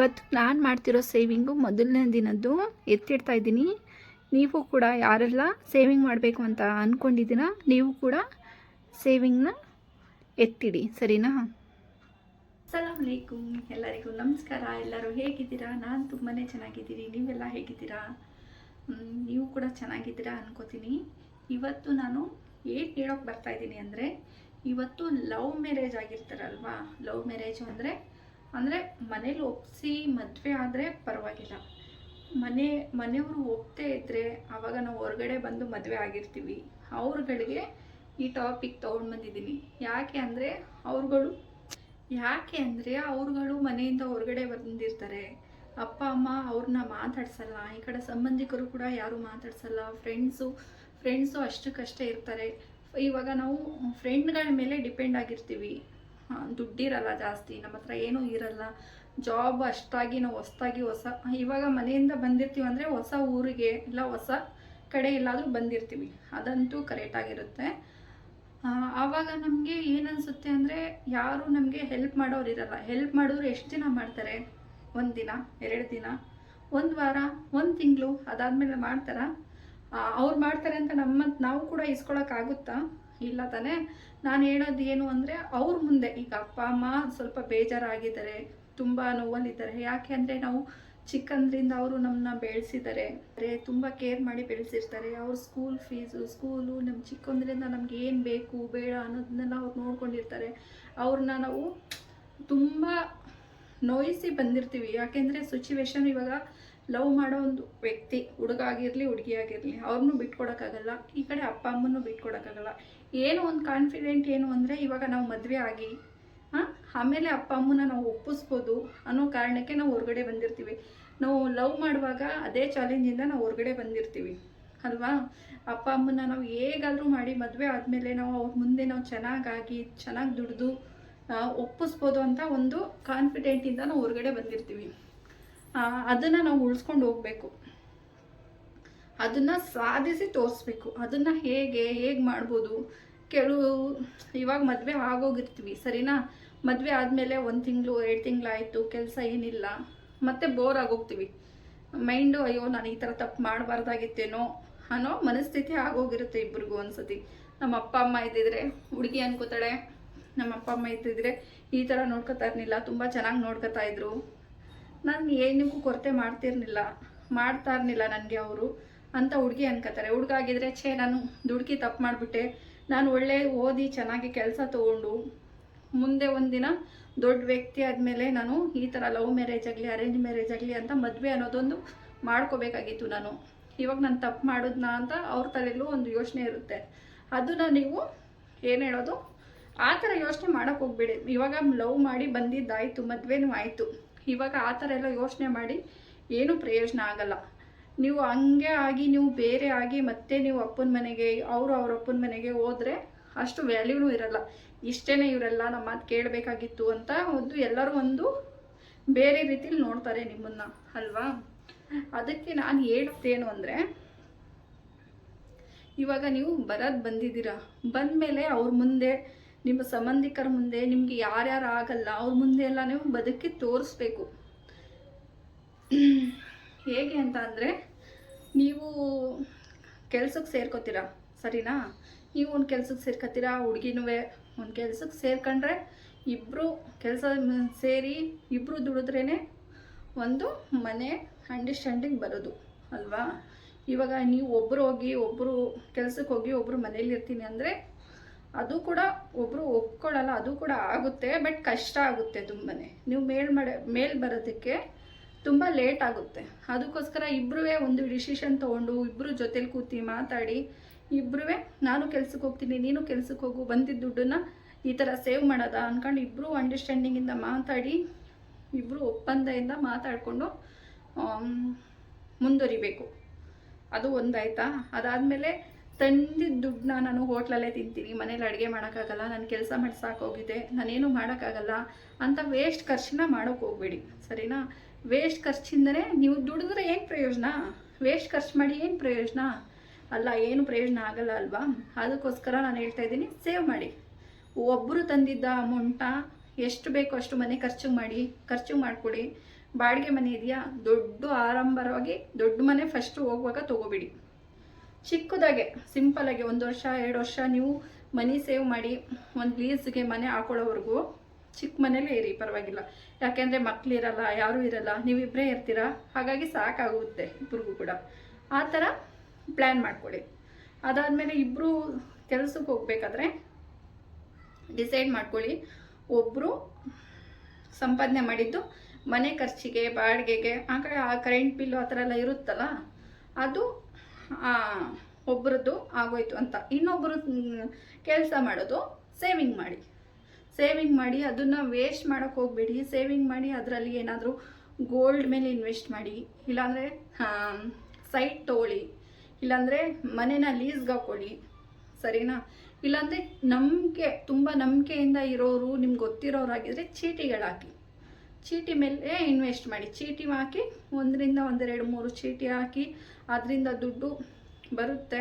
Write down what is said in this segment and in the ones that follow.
ಇವತ್ತು ನಾನು ಮಾಡ್ತಿರೋ ಸೇವಿಂಗು ಮೊದಲನೇ ದಿನದ್ದು ಎತ್ತಿಡ್ತಾ ಇದ್ದೀನಿ. ನೀವು ಕೂಡ ಯಾರೆಲ್ಲ ಸೇವಿಂಗ್ ಮಾಡಬೇಕು ಅಂತ ಅಂದ್ಕೊಂಡಿದ್ದೀರಾ ನೀವು ಕೂಡ ಸೇವಿಂಗ್ನ ಎತ್ತಿಡಿ, ಸರಿನಾ? ಅಲೈಕುಮ್ ಎಲ್ಲರಿಗೂ ನಮಸ್ಕಾರ. ಎಲ್ಲರೂ ಹೇಗಿದ್ದೀರಾ? ನಾನು ತುಂಬಾ ಚೆನ್ನಾಗಿದ್ದೀನಿ. ನೀವೆಲ್ಲ ಹೇಗಿದ್ದೀರಾ? ನೀವು ಕೂಡ ಚೆನ್ನಾಗಿದ್ದೀರಾ ಅನ್ಕೋತೀನಿ. ಇವತ್ತು ನಾನು ಏನು ಹೇಳೋಕೆ ಬರ್ತಾ ಇದ್ದೀನಿ ಅಂದರೆ, ಇವತ್ತು ಲವ್ ಮ್ಯಾರೇಜ್ ಆಗಿರ್ತಾರಲ್ವಾ? ಲವ್ ಮ್ಯಾರೇಜು ಅಂದರೆ ಅಂದರೆ ಮನೇಲಿ ಒಪ್ಪಿಸಿ ಮದುವೆ ಆದರೆ ಪರವಾಗಿಲ್ಲ. ಮನೆ, ಮನೆಯವರು ಒಪ್ಪದೇ ಇದ್ದರೆ ಆವಾಗ ನಾವು ಹೊರಗಡೆ ಬಂದು ಮದುವೆ ಆಗಿರ್ತೀವಿ. ಅವ್ರುಗಳಿಗೆ ಈ ಟಾಪಿಕ್ ತೊಗೊಂಡು ಬಂದಿದ್ದೀನಿ. ಯಾಕೆ ಅಂದರೆ ಅವ್ರುಗಳು, ಯಾಕೆ ಅಂದರೆ ಅವ್ರುಗಳು ಮನೆಯಿಂದ ಹೊರಗಡೆ ಬಂದಿರ್ತಾರೆ. ಅಪ್ಪ, ಅಮ್ಮ ಅವ್ರನ್ನ ಮಾತಾಡ್ಸಲ್ಲ. ಈ ಕಡೆ ಸಂಬಂಧಿಕರು ಕೂಡ ಯಾರು ಮಾತಾಡ್ಸಲ್ಲ. ಫ್ರೆಂಡ್ಸು ಫ್ರೆಂಡ್ಸು ಅಷ್ಟಕ್ಕಷ್ಟೇ ಇರ್ತಾರೆ. ಇವಾಗ ನಾವು ಫ್ರೆಂಡ್ಗಳ ಮೇಲೆ ಡಿಪೆಂಡ್ ಆಗಿರ್ತೀವಿ. ದುಡ್ಡಿರಲ್ಲ ಜಾಸ್ತಿ, ನಮ್ಮ ಹತ್ರ ಏನೂ ಇರಲ್ಲ. ಜಾಬ್ ಅಷ್ಟಾಗಿ, ನಾವು ಹೊಸ್ದಾಗಿ ಹೊಸ, ಇವಾಗ ಮನೆಯಿಂದ ಬಂದಿರ್ತೀವಿ ಅಂದರೆ ಹೊಸ ಊರಿಗೆ ಇಲ್ಲ ಹೊಸ ಕಡೆ ಎಲ್ಲಾದರೂ ಬಂದಿರ್ತೀವಿ. ಅದಂತೂ ಕರೆಕ್ಟಾಗಿರುತ್ತೆ ಆವಾಗ ನಮಗೆ ಏನನ್ಸುತ್ತೆ ಅಂದರೆ ಯಾರು ನಮಗೆ ಹೆಲ್ಪ್ ಮಾಡೋರು ಇರಲ್ಲ. ಹೆಲ್ಪ್ ಮಾಡೋರು ಎಷ್ಟು ದಿನ ಮಾಡ್ತಾರೆ? ಒಂದು ದಿನ, ಎರಡು ದಿನ, ಒಂದು ವಾರ, ಒಂದು ತಿಂಗಳು ಅದಾದಮೇಲೆ ಮಾಡ್ತಾರಾ? ಅವ್ರು ಮಾಡ್ತಾರೆ ಅಂತ ನಮ್ಮ ನಾವು ಕೂಡ ಇಸ್ಕೊಳಕ್ಕಾಗುತ್ತಾ ಇಲ್ಲ ತಾನೇ? ನಾನು ಹೇಳೋದು ಏನು ಅಂದರೆ ಅವ್ರ ಮುಂದೆ, ಈಗ ಅಪ್ಪ, ಅಮ್ಮ ಸ್ವಲ್ಪ ಬೇಜಾರಾಗಿದ್ದಾರೆ, ತುಂಬ ನೋವಲ್ಲಿದ್ದಾರೆ. ಯಾಕೆ ಅಂದರೆ ನಾವು ಚಿಕ್ಕಂದ್ರಿಂದ ಅವರು ನಮ್ಮನ್ನ ಬೆಳೆಸಿದ್ದಾರೆ. ತುಂಬ ಕೇರ್ ಮಾಡಿ ಬೆಳೆಸಿರ್ತಾರೆ. ಅವ್ರ ಸ್ಕೂಲ್ ಫೀಸು ಸ್ಕೂಲು ನಮ್ಮ ಚಿಕ್ಕಂದ್ರಿಂದ ನಮ್ಗೆ ಏನು ಬೇಕು, ಬೇಡ ಅನ್ನೋದನ್ನೆಲ್ಲ ಅವ್ರು ನೋಡ್ಕೊಂಡಿರ್ತಾರೆ. ಅವ್ರನ್ನ ನಾವು ತುಂಬ ನೋಯಿಸಿ ಬಂದಿರ್ತೀವಿ. ಯಾಕೆಂದರೆ ಸಿಚುವೇಶನ್ ಇವಾಗ ಲವ್ ಮಾಡೋ ಒಂದು ವ್ಯಕ್ತಿ ಹುಡುಗ ಆಗಿರಲಿ, ಹುಡುಗಿ ಆಗಿರಲಿ ಅವ್ರನ್ನೂ ಬಿಟ್ಕೊಡೋಕ್ಕಾಗಲ್ಲ. ಈ ಕಡೆ ಅಪ್ಪ, ಅಮ್ಮನೂ ಬಿಟ್ಕೊಡೋಕ್ಕಾಗಲ್ಲ. ಏನೋ ಒಂದು ಕಾನ್ಫಿಡೆಂಟ್ ಏನು ಅಂದರೆ ಇವಾಗ ನಾವು ಮದುವೆ ಆಗಿ, ಹಾಂ? ಆಮೇಲೆ ಅಪ್ಪ ಅಮ್ಮನ ನಾವು ಒಪ್ಪಿಸ್ಬೋದು ಅನ್ನೋ ಕಾರಣಕ್ಕೆ ನಾವು ಹೊರಗಡೆ ಬಂದಿರ್ತೀವಿ. ನಾವು ಲವ್ ಮಾಡುವಾಗ ಅದೇ ಚಾಲೆಂಜಿಂದ ನಾವು ಹೊರಗಡೆ ಬಂದಿರ್ತೀವಿ. ಅಲ್ವಾ? ಅಪ್ಪ ಅಮ್ಮನ ನಾವು ಹೇಗಾದರೂ ಮಾಡಿ ಮದುವೆ ಆದಮೇಲೆ ನಾವು ಅವ್ರ ಮುಂದೆ ನಾವು ಚೆನ್ನಾಗಾಗಿ, ಚೆನ್ನಾಗಿ ದುಡಿದು ಒಪ್ಪಿಸ್ಬೋದು ಅಂತ ಒಂದು ಕಾನ್ಫಿಡೆಂಟಿಂದ ನಾವು ಹೊರಗಡೆ ಬಂದಿರ್ತೀವಿ. ಅದನ್ನು ನಾವು ಉಳಿಸ್ಕೊಂಡು ಹೋಗಬೇಕು. ಅದನ್ನು ಸಾಧಿಸಿ ತೋರಿಸ್ಬೇಕು. ಅದನ್ನು ಹೇಗೆ ಹೇಗೆ ಮಾಡ್ಬೋದು? ಕೆಲವು ಇವಾಗ ಮದುವೆ ಆಗೋಗಿರ್ತೀವಿ, ಸರಿನಾ? ಮದುವೆ ಆದಮೇಲೆ ಒಂದು ತಿಂಗಳು, ಎರಡು ತಿಂಗಳಾಯಿತು, ಕೆಲಸ ಏನಿಲ್ಲ. ಮತ್ತೆ ಬೋರ್ ಆಗೋಗ್ತೀವಿ. ಮೈಂಡು, ಅಯ್ಯೋ, ನಾನು ಈ ಥರ ತಪ್ಪು ಮಾಡಬಾರ್ದಾಗಿತ್ತೇನೋ? ಅನ್ನೋ ಮನಸ್ಥಿತಿ ಆಗೋಗಿರುತ್ತೆ ಇಬ್ರಿಗೂ ಒಂದ್ಸತಿ. ನಮ್ಮ ಅಪ್ಪ, ಅಮ್ಮ ಇದ್ದಿದ್ರೆ, ಹುಡುಗಿ ಅನ್ಕೋತಾಳೆ, ನಮ್ಮ ಅಪ್ಪ, ಅಮ್ಮ ಇದ್ದಿದ್ರೆ ಈ ಥರ ನೋಡ್ಕೊತಾ ಇರಲಿಲ್ಲ, ತುಂಬ ಚೆನ್ನಾಗಿ ನೋಡ್ಕೊತಾ ಇದ್ರು. ನಾನು ಏನಕ್ಕೂ ಕೊರತೆ ಮಾಡ್ತಿರ್ಲಿಲ್ಲ. ಮಾಡ್ತಾ ಇರಲಿಲ್ಲ ನನಗೆ ಅವರು ಅಂತ ಹುಡುಗಿ ಅನ್ಕೋತಾರೆ. ಹುಡುಗ ಆಗಿದ್ರೆ, ಛೇ, ನಾನು ದುಡ್ಕಿ ತಪ್ಪು ಮಾಡಿಬಿಟ್ಟೆ. ನಾನು ಒಳ್ಳೆ ಓದಿ ಚೆನ್ನಾಗಿ ಕೆಲಸ ತೊಗೊಂಡು ಮುಂದೆ ಒಂದಿನ ದೊಡ್ಡ ವ್ಯಕ್ತಿ ಆದಮೇಲೆ ನಾನು ಈ ಥರ ಲವ್ ಮ್ಯಾರೇಜ್ ಆಗಲಿ, ಅರೇಂಜ್ ಮ್ಯಾರೇಜ್ ಆಗಲಿ ಅಂತ ಮದುವೆ ಅನ್ನೋದೊಂದು ಮಾಡ್ಕೋಬೇಕಾಗಿತ್ತು ನಾನು. ಇವಾಗ ನಾನು ತಪ್ಪು ಮಾಡಿದ್ನ ಅಂತ ಅವ್ರ ತಲೆಯಲ್ಲೂ ಒಂದು ಯೋಚನೆ ಇರುತ್ತೆ. ಅದನ್ನು ನೀವು ಏನು ಹೇಳೋದು? ಆ ಥರ ಯೋಚನೆ ಮಾಡೋಕ್ಕೆ ಹೋಗ್ಬೇಡಿ. ಇವಾಗ ಲವ್ ಮಾಡಿ ಬಂದಿದ್ದಾಯಿತು, ಮದುವೆನೂ ಆಯಿತು. ಇವಾಗ ಆ ಥರ ಎಲ್ಲ ಯೋಚನೆ ಮಾಡಿ ಏನೂ ಪ್ರಯೋಜನ ಆಗಲ್ಲ. ನೀವು ಹಂಗೆ ಆಗಿ, ನೀವು ಬೇರೆ ಆಗಿ ಮತ್ತೆ ನೀವು ಅಪ್ಪನ ಮನೆಗೆ, ಅವರು ಅವ್ರ ಅಪ್ಪನ ಮನೆಗೆ ಹೋದರೆ ಅಷ್ಟು ವ್ಯಾಲ್ಯೂನೂ ಇರಲ್ಲ. ಇಷ್ಟೇ ಇವರೆಲ್ಲ ನಮ್ಮ ಮಾತು ಕೇಳಬೇಕಾಗಿತ್ತು ಅಂತ ಒಂದು ಎಲ್ಲರೂ ಒಂದು ಬೇರೆ ರೀತಿಲಿ ನೋಡ್ತಾರೆ ನಿಮ್ಮನ್ನು, ಅಲ್ವಾ? ಅದಕ್ಕೆ ನಾನು ಹೇಳ್ತೇನು ಅಂದರೆ, ಇವಾಗ ನೀವು ಬರೋದು ಬಂದಿದ್ದೀರಾ? ಬಂದಮೇಲೆ ಅವ್ರ ಮುಂದೆ, ನಿಮ್ಮ ಸಂಬಂಧಿಕರ ಮುಂದೆ ನಿಮಗೆ ಯಾರ್ಯಾರು ಆಗಲ್ಲ, ಅವ್ರ ಮುಂದೆ ಎಲ್ಲ ನೀವು ಬದುಕಿ ತೋರಿಸ್ಬೇಕು. ಹೇಗೆ ಅಂತ ಅಂದರೆ ನೀವು ಕೆಲ್ಸಕ್ಕೆ ಸೇರ್ಕೋತೀರಾ? ಸರಿನಾ? ನೀವು ಒಂದು ಕೆಲ್ಸಕ್ಕೆ ಸೇರ್ಕೋತೀರಾ? ಹುಡುಗಿನೂ ಒಂದು ಕೆಲ್ಸಕ್ಕೆ ಸೇರ್ಕೊಂಡ್ರೆ ಇಬ್ಬರು ಕೆಲಸ ಸೇರಿ ಇಬ್ಬರು ದುಡಿದ್ರೇ ಒಂದು ಮನೆ ಅಂಡರ್ಸ್ಟ್ಯಾಂಡಿಂಗ್ ಬರೋದು, ಅಲ್ವಾ? ಇವಾಗ ನೀವು ಒಬ್ಬರು ಹೋಗಿ ಒಬ್ಬರು ಕೆಲ್ಸಕ್ಕೆ ಹೋಗಿ ಒಬ್ಬರು ಮನೇಲಿ ಇರ್ತೀನಿ ಅಂದರೆ ಅದು ಕೂಡ ಒಬ್ಬರು ಒಪ್ಕೊಳ್ಳಲ್ಲ ಅದು ಕೂಡ ಆಗುತ್ತೆ, ಬಟ್ ಕಷ್ಟ ಆಗುತ್ತೆ ತುಂಬಾ ನೀವು ಮೇಲ್ ಮಾಡ, ಮೇಲ್ ಬರೋದಕ್ಕೆ ತುಂಬ ಲೇಟ್ ಆಗುತ್ತೆ. ಅದಕ್ಕೋಸ್ಕರ ಇಬ್ಬರೂ ಒಂದು ಡಿಸಿಷನ್ ತೊಗೊಂಡು ಇಬ್ಬರು ಜೊತೇಲಿ ಕೂತಿ ಮಾತಾಡಿ ಇಬ್ಬರೂ ನಾನು ಕೆಲ್ಸಕ್ಕೆ ಹೋಗ್ತೀನಿ, ನೀನು ಕೆಲ್ಸಕ್ಕೆ ಹೋಗು ಬಂದಿದ್ದ ದುಡ್ಡನ್ನ ಈ ಥರ ಸೇವ್ ಮಾಡೋದ ಅಂದ್ಕೊಂಡು ಇಬ್ಬರು ಅಂಡರ್ಸ್ಟ್ಯಾಂಡಿಂಗಿಂದ ಮಾತಾಡಿ ಇಬ್ಬರು ಒಪ್ಪಂದದಿಂದ ಮಾತಾಡಿಕೊಂಡು ಮುಂದುವರಿಬೇಕು. ಅದು ಒಂದಾಯ್ತಾ? ಅದಾದಮೇಲೆ ತಂದಿದ್ದ ದುಡ್ಡನ್ನ ನಾನು ಹೋಟ್ಲಲ್ಲೇ ತಿಂತೀನಿ, ಮನೇಲಿ ಅಡುಗೆ ಮಾಡೋಕ್ಕಾಗಲ್ಲ, ನಾನು ಕೆಲಸ ಮಾಡಿ ಸಾಕೋಗಿದೆ ನಾನೇನು ಮಾಡೋಕ್ಕಾಗಲ್ಲ ಅಂತ ವೇಸ್ಟ್ ಖರ್ಚನ್ನ ಮಾಡೋಕ್ಕೆ ಹೋಗ್ಬೇಡಿ, ಸರಿನಾ? ವೇಸ್ಟ್ ಖರ್ಚಿಂದನೇ ನೀವು ದುಡಿದ್ರೆ ಏನು ಪ್ರಯೋಜನ? ವೇಸ್ಟ್ ಖರ್ಚು ಮಾಡಿ ಏನು ಪ್ರಯೋಜನ? ಅಲ್ಲ, ಏನು ಪ್ರಯೋಜನ ಆಗಲ್ಲ ಅಲ್ವಾ? ಅದಕ್ಕೋಸ್ಕರ ನಾನು ಹೇಳ್ತಾ ಇದ್ದೀನಿ, ಸೇವ್ ಮಾಡಿ. ಒಬ್ಬರು ತಂದಿದ್ದ ಅಮೌಂಟ ಎಷ್ಟು ಬೇಕೋ ಅಷ್ಟು ಮನೆ ಖರ್ಚು ಮಾಡಿ, ಖರ್ಚು ಮಾಡಿಕೊಡಿ. ಬಾಡಿಗೆ ಮನೆ ಇದೆಯಾ? ದೊಡ್ಡ ಆರಂಭವಾಗಿ ದೊಡ್ಡ ಮನೆ ಫಸ್ಟ್ ಹೋಗುವಾಗ ತಗೋಬಿಡಿ. ಚಿಕ್ಕದಾಗೆ ಸಿಂಪಲಾಗಿ ಒಂದು ವರ್ಷ, ಎರಡು ವರ್ಷ ನೀವು ಮನಿ ಸೇವ್ ಮಾಡಿ, ಒಂದು ಲೀಸ್ಗೆ ಮನೆ ಹಾಕೊಳ್ಳೋವರೆಗೂ ಚಿಕ್ಕ ಮನೇಲೇ ಇರಿ, ಪರವಾಗಿಲ್ಲ. ಯಾಕೆಂದರೆ ಮಕ್ಕಳಿರಲ್ಲ ಯಾರೂ ಇರಲ್ಲ ನೀವಿಬ್ಬರೇ ಇರ್ತೀರಾ? ಹಾಗಾಗಿ ಸಾಕಾಗುತ್ತೆ ಇಬ್ರಿಗೂ ಕೂಡ. ಆ ಥರ ಪ್ಲ್ಯಾನ್ ಮಾಡ್ಕೊಳ್ಳಿ. ಅದಾದಮೇಲೆ ಇಬ್ಬರು ಕೆಲಸಕ್ಕೆ ಹೋಗ್ಬೇಕಾದ್ರೆ ಡಿಸೈಡ್ ಮಾಡ್ಕೊಳ್ಳಿ. ಒಬ್ಬರು ಸಂಪಾದನೆ ಮಾಡಿದ್ದು ಮನೆ ಖರ್ಚಿಗೆ, ಬಾಡಿಗೆಗೆ, ಆ ಕಡೆ ಆ ಕರೆಂಟ್ ಬಿಲ್ಲು ಆ ಥರ ಎಲ್ಲ ಇರುತ್ತಲ್ಲ, ಅದು ಒಬ್ಬರದ್ದು ಆಗೋಯ್ತು ಅಂತ. ಇನ್ನೊಬ್ಬರು ಕೆಲಸ ಮಾಡೋದು ಸೇವಿಂಗ್ ಮಾಡಿ. ಸೇವಿಂಗ್ ಮಾಡಿ ಅದನ್ನು ವೇಸ್ಟ್ ಮಾಡೋಕ್ಕೆ ಹೋಗಬೇಡಿ. ಸೇವಿಂಗ್ ಮಾಡಿ ಅದರಲ್ಲಿ ಏನಾದರೂ ಗೋಲ್ಡ್ ಮೇಲೆ ಇನ್ವೆಸ್ಟ್ ಮಾಡಿ. ಇಲ್ಲಾಂದರೆ ಸೈಟ್ ತೊಗೊಳ್ಳಿ. ಇಲ್ಲಾಂದರೆ ಮನೇನ ಲೀಸ್ಗೆ ಹಾಕೊಳ್ಳಿ. ಸರಿನಾ? ಇಲ್ಲಾಂದರೆ ನಂಬಿಕೆ, ತುಂಬ ನಂಬಿಕೆಯಿಂದ ಇರೋರು, ನಿಮ್ಗೆ ಗೊತ್ತಿರೋರಾಗಿದ್ದರೆ ಚೀಟಿಗಳಾಕಿ ಚೀಟಿ ಮೇಲೆ ಇನ್ವೆಸ್ಟ್ ಮಾಡಿ. ಚೀಟಿ ಹಾಕಿ, ಒಂದರಿಂದ ಒಂದೆರಡು ಮೂರು ಚೀಟಿ ಹಾಕಿ, ಅದರಿಂದ ದುಡ್ಡು ಬರುತ್ತೆ.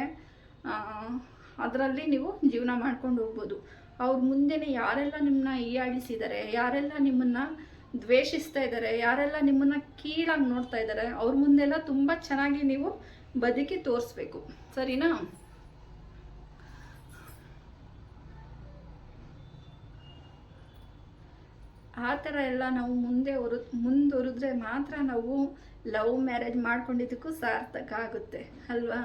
ಅದರಲ್ಲಿ ನೀವು ಜೀವನ ಮಾಡ್ಕೊಂಡು ಹೋಗ್ಬೋದು. ಅವ್ರ ಮುಂದೆನೇ ಯಾರೆಲ್ಲ ನಿಮ್ಮನ್ನ ಹೀಯಾಳಿಸಿದ್ದಾರೆ ಯಾರೆಲ್ಲ ನಿಮ್ಮನ್ನು ದ್ವೇಷಿಸ್ತಾ ಇದ್ದಾರೆ ಯಾರೆಲ್ಲ ನಿಮ್ಮನ್ನು ಕೀಳಾಗಿ ನೋಡ್ತಾ ಇದ್ದಾರೆ ಅವ್ರ ಮುಂದೆಲ್ಲ ತುಂಬ ಚೆನ್ನಾಗಿ ನೀವು ಬದುಕಿ ತೋರಿಸ್ಬೇಕು. ಸರಿನಾ? ಆ ಥರ ಎಲ್ಲ ನಾವು ಮುಂದೆ ಹೊರ ಮುಂದುವರಿದ್ರೆ ಮಾತ್ರ ನಾವು ಲವ್ ಮ್ಯಾರೇಜ್ ಮಾಡ್ಕೊಂಡಿದ್ದಕ್ಕೂ ಸಾರ್ಥಕ ಆಗುತ್ತೆ, ಅಲ್ವಾ?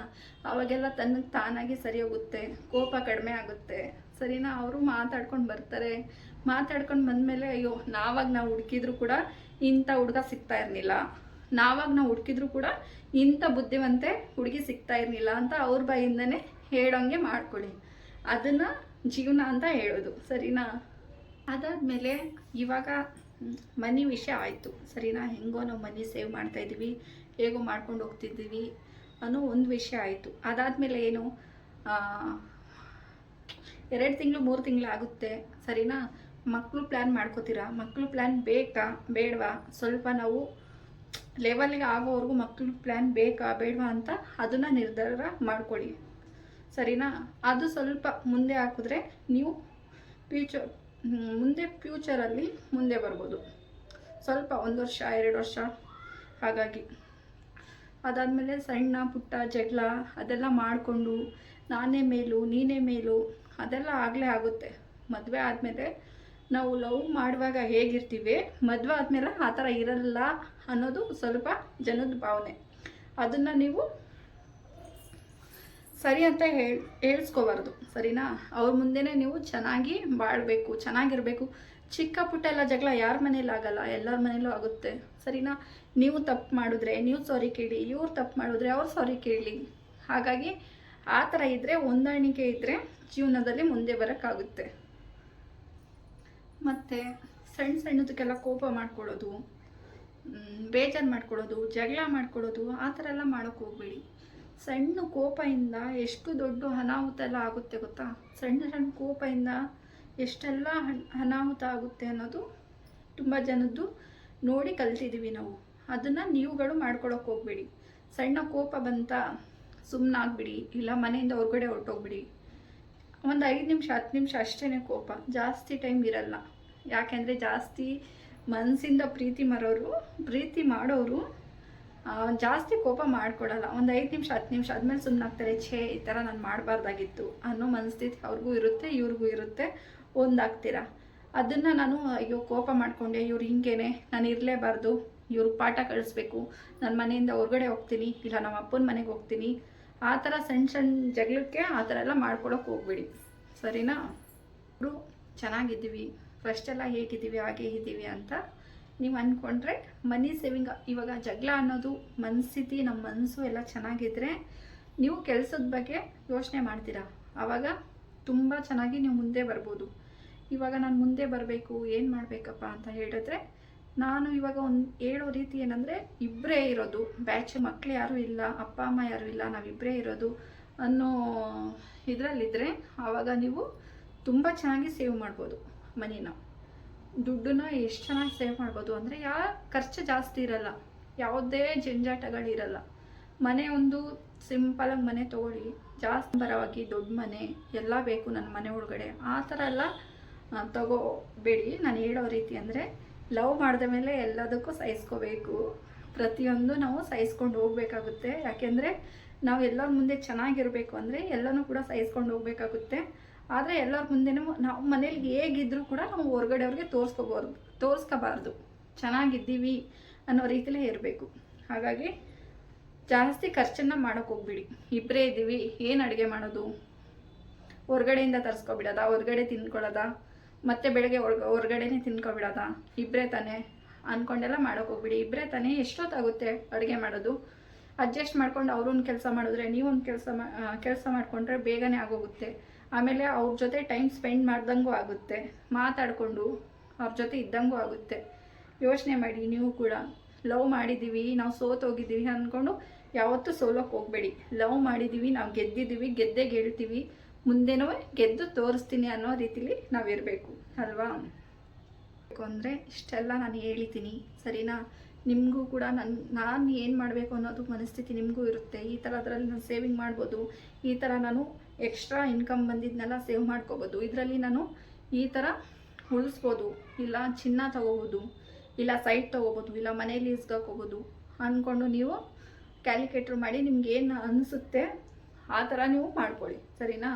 ಅವಾಗೆಲ್ಲ ತನ್ನ ತಾನಾಗಿ ಸರಿ ಹೋಗುತ್ತೆ, ಕೋಪ ಕಡಿಮೆ ಆಗುತ್ತೆ. ಸರಿನಾ? ಅವರು ಮಾತಾಡ್ಕೊಂಡು ಬರ್ತಾರೆ. ಮಾತಾಡ್ಕೊಂಡು ಬಂದಮೇಲೆ, ಅಯ್ಯೋ, ನಾವಾಗ ನಾವು ಹುಡುಕಿದ್ರು ಕೂಡ ಇಂಥ ಹುಡುಗ ಸಿಗ್ತಾ ಇರಲಿಲ್ಲ. ನಾವಾಗ ನಾವು ಹುಡುಕಿದ್ರು ಕೂಡ ಇಂಥ ಬುದ್ಧಿವಂತೆ ಹುಡುಗಿ ಸಿಗ್ತಾ ಇರಲಿಲ್ಲ ಅಂತ ಅವ್ರ ಬಾಯಿಂದನೇ ಹೇಳೋಂಗೆ ಮಾಡ್ಕೊಳ್ಳಿ. ಅದನ್ನು ಜೀವನ ಅಂತ ಹೇಳೋದು. ಸರಿನಾ? ಅದಾದಮೇಲೆ ಇವಾಗ ಮನಿ ವಿಷಯ ಆಯಿತು. ಸರಿನಾ? ಹೆಂಗೋ ನಾವು ಮನಿ ಸೇವ್ ಮಾಡ್ತಾ ಇದ್ದೀವಿ ಹೇಗೋ ಮಾಡ್ಕೊಂಡು ಹೋಗ್ತಿದ್ದೀವಿ ಅನ್ನೋ ಒಂದು ವಿಷಯ ಆಯಿತು. ಅದಾದಮೇಲೆ ಏನು? ಎರಡು ತಿಂಗಳು, ಮೂರು ತಿಂಗಳು ಆಗುತ್ತೆ. ಸರಿನಾ? ಮಕ್ಕಳು ಪ್ಲ್ಯಾನ್ ಮಾಡ್ಕೋತೀರಾ? ಮಕ್ಕಳು ಪ್ಲ್ಯಾನ್ ಬೇಕಾ? ಬೇಡವಾ? ಸ್ವಲ್ಪ ನಾವು ಲೆವೆಲ್ಗೆ ಆಗೋವರೆಗೂ ಮಕ್ಕಳು ಪ್ಲ್ಯಾನ್ ಬೇಕಾ, ಬೇಡವಾ ಅಂತ ಅದನ್ನು ನಿರ್ಧಾರ ಮಾಡ್ಕೊಳ್ಳಿ. ಸರಿನಾ? ಅದು ಸ್ವಲ್ಪ ಮುಂದೆ ಹಾಕಿದ್ರೆ ನೀವು ಫ್ಯೂಚರ್ ಮುಂದೆ ಫ್ಯೂಚರಲ್ಲಿ ಮುಂದೆ ಬರ್ಬೋದು. ಸ್ವಲ್ಪ ಒಂದು ವರ್ಷ, ಎರಡು ವರ್ಷ ಹಾಗಾಗಿ. ಅದಾದಮೇಲೆ ಸಣ್ಣ, ಪುಟ್ಟ ಜಗಳ ಅದೆಲ್ಲ ಮಾಡಿಕೊಂಡು ನಾನೇ ಮೇಲು, ನೀನೇ ಮೇಲು ಅದೆಲ್ಲ ಆಗಲೇ ಆಗುತ್ತೆ. ಮದುವೆ ಆದಮೇಲೆ ನಾವು ಲವ್ ಮಾಡುವಾಗ ಹೇಗಿರ್ತೀವಿ, ಮದುವೆ ಆದಮೇಲೆ ಆ ಥರ ಇರಲ್ಲ ಅನ್ನೋದು ಸ್ವಲ್ಪ ಜನದ ಭಾವನೆ. ಅದನ್ನು ನೀವು ಸರಿ ಅಂತ ಹೇಳಿ ಹೇಳ್ಸ್ಕೋಬಾರ್ದು. ಸರಿನಾ? ಅವ್ರ ಮುಂದೆನೇ ನೀವು ಚೆನ್ನಾಗಿ ಬಾಳಬೇಕು, ಚೆನ್ನಾಗಿರಬೇಕು. ಚಿಕ್ಕ ಪುಟ್ಟ ಎಲ್ಲ ಜಗಳ ಯಾರ ಮನೇಲಿ ಆಗಲ್ಲ, ಎಲ್ಲರ ಮನೇಲೂ ಆಗುತ್ತೆ. ಸರಿನಾ? ನೀವು ತಪ್ಪು ಮಾಡಿದ್ರೆ, ನೀವು ಸಾರಿ ಕೇಳಿ, ಇವ್ರು ತಪ್ಪು ಮಾಡಿದ್ರೆ ಅವ್ರು ಸಾರಿ ಕೇಳಿ. ಹಾಗಾಗಿ ಆ ಥರ ಇದ್ದರೆ ಹೊಂದಾಣಿಕೆ ಇದ್ದರೆ ಜೀವನದಲ್ಲಿ ಮುಂದೆ ಬರೋಕ್ಕಾಗುತ್ತೆ. ಮತ್ತು ಸಣ್ಣ ಸಣ್ಣದಕ್ಕೆಲ್ಲ ಕೋಪ ಮಾಡ್ಕೊಳ್ಳೋದು ಬೇಜಾರು ಮಾಡ್ಕೊಳ್ಳೋದು, ಜಗಳ ಮಾಡ್ಕೊಳ್ಳೋದು, ಆ ಥರ ಎಲ್ಲ ಮಾಡೋಕ್ಕೆ ಹೋಗ್ಬೇಡಿ. ಸಣ್ಣ ಕೋಪದಿಂದ ಎಷ್ಟು ದೊಡ್ಡ ಅನಾಹುತ ಎಲ್ಲ ಆಗುತ್ತೆ ಗೊತ್ತಾ? ಸಣ್ಣ ಸಣ್ಣ ಕೋಪದಿಂದ ಎಷ್ಟೆಲ್ಲ ಅನಾಹುತ ಆಗುತ್ತೆ ಅನ್ನೋದು ತುಂಬ ಜನದ್ದು ನೋಡಿ ಕಲ್ತಿದ್ದೀವಿ ನಾವು. ಅದನ್ನು ನೀವುಗಳು ಮಾಡ್ಕೊಳಕ್ಕೆ ಹೋಗ್ಬೇಡಿ. ಸಣ್ಣ ಕೋಪ ಬಂತ ಸುಮ್ಮನಾಗ್ಬಿಡಿ ಇಲ್ಲ ಮನೆಯಿಂದ ಹೊರಗಡೆ ಹೊರಟೋಗ್ಬಿಡಿ. ಒಂದು ಐದು ನಿಮಿಷ, ಹತ್ತು ನಿಮಿಷ ಅಷ್ಟೇ ಕೋಪ. ಜಾಸ್ತಿ ಟೈಮ್ ಇರಲ್ಲ. ಯಾಕೆಂದರೆ ಜಾಸ್ತಿ ಮನಸ್ಸಿಂದ ಪ್ರೀತಿ ಮರೋರು, ಪ್ರೀತಿ ಮಾಡೋರು ಜಾಸ್ತಿ ಕೋಪ ಮಾಡ್ಕೊಡಲ್ಲ. ಒಂದು ಐದು ನಿಮಿಷ, ಹತ್ತು ನಿಮಿಷ ಆದಮೇಲೆ ಸುಮ್ಮನಾಗ್ತಾರೆ ಛೇ, ಈ ಥರ ನಾನು ಮಾಡಬಾರ್ದಾಗಿತ್ತು ಅನ್ನೋ ಮನಸ್ಥಿತಿ ಅವ್ರಿಗೂ ಇರುತ್ತೆ, ಇವ್ರಿಗೂ ಇರುತ್ತೆ. ಒಂದಾಗ್ತೀರಾ? ಅದನ್ನು ನಾನು, ಅಯ್ಯೋ, ಕೋಪ ಮಾಡಿಕೊಂಡೆ, ಇವ್ರು ಹಿಂಗೇನೆ, ನಾನು ಇರಲೇಬಾರ್ದು ಇವ್ರಿಗೆ ಪಾಠ ಕಳಿಸ್ಬೇಕು, ನಾನು ಮನೆಯಿಂದ ಹೊರಗಡೆ ಹೋಗ್ತೀನಿ, ಇಲ್ಲ ನಮ್ಮ ಅಪ್ಪನ ಮನೆಗೆ ಹೋಗ್ತೀನಿ ಆ ಥರ ಸಣ್ಣ ಸಣ್ಣ ಜಗಳಕ್ಕೆ ಆ ಥರ ಎಲ್ಲ ಮಾಡ್ಕೊಳಕ್ಕೆ ಹೋಗ್ಬೇಡಿ. ಸರಿನಾ? ಅವರು ಚೆನ್ನಾಗಿದ್ದೀವಿ ಫಸ್ಟೆಲ್ಲ ಹೇಗಿದ್ದೀವಿ, ಹಾಗೆ ಇದ್ದೀವಿ ಅಂತ ನೀವು ಅಂದ್ಕೊಂಡ್ರೆ ಮನಿ ಸೇವಿಂಗ್ ಇವಾಗ ಜಗಳ ಅನ್ನೋದು ಮನಸ್ಥಿತಿ ನಮ್ಮ ಮನಸ್ಸು ಎಲ್ಲ ಚೆನ್ನಾಗಿದ್ದರೆ ನೀವು ಕೆಲಸದ ಬಗ್ಗೆ ಯೋಚನೆ ಮಾಡ್ತೀರಾ? ಆವಾಗ ತುಂಬ ಚೆನ್ನಾಗಿ ನೀವು ಮುಂದೆ ಬರ್ಬೋದು. ಇವಾಗ ನಾನು ಮುಂದೆ ಬರಬೇಕು, ಏನು ಮಾಡಬೇಕಪ್ಪ ಅಂತ ಹೇಳಿದ್ರೆ ನಾನು ಇವಾಗ ಒಂದು ಹೇಳೋ ರೀತಿ ಏನಂದರೆ ಇಬ್ಬರೇ ಇರೋದು ಬ್ಯಾಚ್ ಮಕ್ಕಳು ಯಾರೂ ಇಲ್ಲ, ಅಪ್ಪ, ಅಮ್ಮ ಯಾರೂ ಇಲ್ಲ ನಾವಿಬ್ಬರೇ ಇರೋದು ಅನ್ನೋ ಇದರಲ್ಲಿದ್ದರೆ ಆವಾಗ ನೀವು ತುಂಬ ಚೆನ್ನಾಗಿ ಸೇವ್ ಮಾಡ್ಬೋದು ಮನಿನ. ದುಡ್ಡನ್ನ ಎಷ್ಟು ಚೆನ್ನಾಗಿ ಸೇವ್ ಮಾಡ್ಬೋದು ಅಂದರೆ ಯಾವ ಖರ್ಚು ಜಾಸ್ತಿ ಇರಲ್ಲ. ಯಾವುದೇ ಜಂಜಾಟಗಳಿರಲ್ಲ. ಮನೆ ಒಂದು ಸಿಂಪಲಾಗಿ ಮನೆ ತೊಗೊಳ್ಳಿ. ಜಾಸ್ತಿ ಬರವಾಗಿ ದೊಡ್ಡ ಮನೆ, ಎಲ್ಲ ಬೇಕು ನನ್ನ ಮನೆ ಒಳಗಡೆ. ಆ ಥರ ಎಲ್ಲ ತಗೋಬೇಡಿ. ನಾನು ಹೇಳೋ ರೀತಿ ಅಂದರೆ ಲವ್ ಮಾಡಿದ ಮೇಲೆ ಎಲ್ಲದಕ್ಕೂ ಸಹಿಸ್ಕೋಬೇಕು. ಪ್ರತಿಯೊಂದು ನಾವು ಸಹಿಸ್ಕೊಂಡು ಹೋಗ್ಬೇಕಾಗುತ್ತೆ. ಯಾಕೆಂದರೆ ನಾವು ಎಲ್ಲರ ಮುಂದೆ ಚೆನ್ನಾಗಿರಬೇಕು ಅಂದರೆ ಎಲ್ಲನೂ ಕೂಡ ಸಹಿಸ್ಕೊಂಡು ಹೋಗ್ಬೇಕಾಗುತ್ತೆ. ಆದರೆ ಎಲ್ಲರ ಮುಂದೆನೂ ನಾವು ಮನೇಲಿ ಹೇಗಿದ್ರೂ ಕೂಡ ನಾವು ಹೊರಗಡೆ ಅವ್ರಿಗೆ ತೋರಿಸ್ಕೋಬಾರ್ದು ತೋರಿಸ್ಕೋಬಾರ್ದು. ಚೆನ್ನಾಗಿದ್ದೀವಿ ಅನ್ನೋ ರೀತಿಲೇ ಇರಬೇಕು. ಹಾಗಾಗಿ ಜಾಸ್ತಿ ಖರ್ಚನ್ನು ಮಾಡೋಕೆ ಹೋಗ್ಬಿಡಿ. ಇಬ್ಬರೇ ಇದ್ದೀವಿ, ಏನು ಅಡುಗೆ ಮಾಡೋದು? ಹೊರ್ಗಡೆಯಿಂದ ತರಿಸ್ಕೊಬಿಡೋದಾ? ಹೊರ್ಗಡೆ ತಿನ್ಕೊಳ್ಳೋದ ಮತ್ತೆ ಬೆಳಗ್ಗೆ ಹೊರ್ಗ, ಹೊರ್ಗಡೆನೇ ತಿನ್ಕೊಬಿಡೋದ ಇಬ್ಬರೇ ತಾನೇ. ಅಂದ್ಕೊಂಡೆಲ್ಲ ಮಾಡೋಕೆ ಹೋಗ್ಬಿಡಿ. ಇಬ್ಬರೇ ತಾನೇ ಎಷ್ಟೊತ್ತಾಗುತ್ತೆ ಅಡುಗೆ ಮಾಡೋದು? ಅಡ್ಜಸ್ಟ್ ಮಾಡ್ಕೊಂಡು ಅವ್ರೊಂದು ಕೆಲಸ ಮಾಡಿದ್ರೆ ನೀವೊಂದು ಕೆಲಸ ಮಾ ಕೆಲಸ ಮಾಡಿಕೊಂಡ್ರೆ ಬೇಗನೆ ಆಗೋಗುತ್ತೆ. ಆಮೇಲೆ ಅವ್ರ ಜೊತೆ ಟೈಮ್ ಸ್ಪೆಂಡ್ ಮಾಡ್ದಂಗೂ ಆಗುತ್ತೆ. ಮಾತಾಡಿಕೊಂಡು ಅವ್ರ ಜೊತೆ ಇದ್ದಂಗೂ ಆಗುತ್ತೆ. ಯೋಚನೆ ಮಾಡಿ, ನೀವು ಕೂಡ. ಲವ್ ಮಾಡಿದ್ದೀವಿ ನಾವು ಸೋತೋಗಿದ್ದೀವಿ ಅಂದ್ಕೊಂಡು ಯಾವತ್ತೂ ಸೋಲೋಕೆ ಹೋಗಬೇಡಿ. ಲವ್ ಮಾಡಿದ್ದೀವಿ ನಾವು ಗೆದ್ದಿದ್ದೀವಿ ಗೆದ್ದೇ ಗೆಲ್ತೀವಿ. ಮುಂದೆನೂ ಗೆದ್ದು ತೋರಿಸ್ತೀನಿ ಅನ್ನೋ ರೀತಿಲಿ ನಾವಿರಬೇಕು ಅಲ್ವಾ? ಅಂದರೆ ಇಷ್ಟೆಲ್ಲ ನಾನು ಹೇಳಿದ್ದೀನಿ, ಸರಿನಾ? ನಿಮಗೂ ಕೂಡ ನನ್ನ ನಾನು ಏನು ಮಾಡಬೇಕು ಅನ್ನೋದು ಮನಸ್ಥಿತಿ ನಿಮಗೂ ಇರುತ್ತೆ. ಈ ಥರ ಅದರಲ್ಲಿ ನಾನು ಸೇವಿಂಗ್ ಮಾಡ್ಬೋದು. ಈ ಥರ ನಾನು ಎಕ್ಸ್ಟ್ರಾ ಇನ್ಕಮ್ ಬಂದಿದ್ದನ್ನೆಲ್ಲ ಸೇವ್ ಮಾಡ್ಕೋಬೋದು. ಇದರಲ್ಲಿ ನಾನು ಈ ಥರ ಉಳಿಸ್ಬೋದು, ಇಲ್ಲ ಚಿನ್ನ ತೊಗೋಬೋದು, ಇಲ್ಲ ಸೈಟ್ ತೊಗೋಬೋದು, ಇಲ್ಲ ಮನೇಲಿ ಇಸ್ಗಾಕೋಬೋದು ಅಂದ್ಕೊಂಡು ನೀವು ಕ್ಯಾಲ್ಕುಲೇಟ್ರ್ ಮಾಡಿ ನಿಮ್ಗೆ ಏನು ಅನಿಸುತ್ತೆ ಆ ಥರ ನೀವು ಮಾಡ್ಕೊಳ್ಳಿ, ಸರಿನಾ?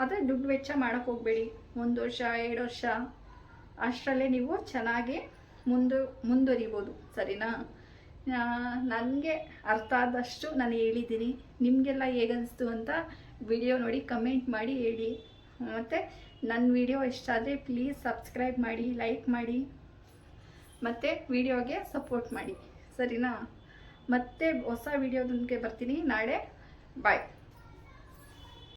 ಆದರೆ ದುಡ್ಡು ವೆಚ್ಚ ಮಾಡೋಕ್ಕೆ ಹೋಗಬೇಡಿ. ಒಂದು ವರ್ಷ, ಎರಡು ವರ್ಷ, ಅಷ್ಟರಲ್ಲೇ ನೀವು ಚೆನ್ನಾಗಿ ಮುಂದು, ಮುಂದುವರಿಬೋದು, ಸರಿನಾ? ನನಗೆ ಅರ್ಥ ಆದಷ್ಟು ನಾನು ಹೇಳಿದ್ದೀನಿ. ನಿಮಗೆಲ್ಲ ಹೇಗನ್ನಿಸ್ತು ಅಂತ ವಿಡಿಯೋ ನೋಡಿ ಕಮೆಂಟ್ ಮಾಡಿ ಹೇಳಿ. ಮತ್ತು ನನ್ನ ವಿಡಿಯೋ ಇಷ್ಟ ಆದರೆ ಪ್ಲೀಸ್ ಸಬ್ಸ್ಕ್ರೈಬ್ ಮಾಡಿ, ಲೈಕ್ ಮಾಡಿ, ಮತ್ತು ವಿಡಿಯೋಗೆ ಸಪೋರ್ಟ್ ಮಾಡಿ, ಸರಿನಾ? ಮತ್ತೆ ಹೊಸ ವಿಡಿಯೋದೊಂದಿಗೆ ಬರ್ತೀನಿ. ನಾಳೆ, ಬಾಯ್.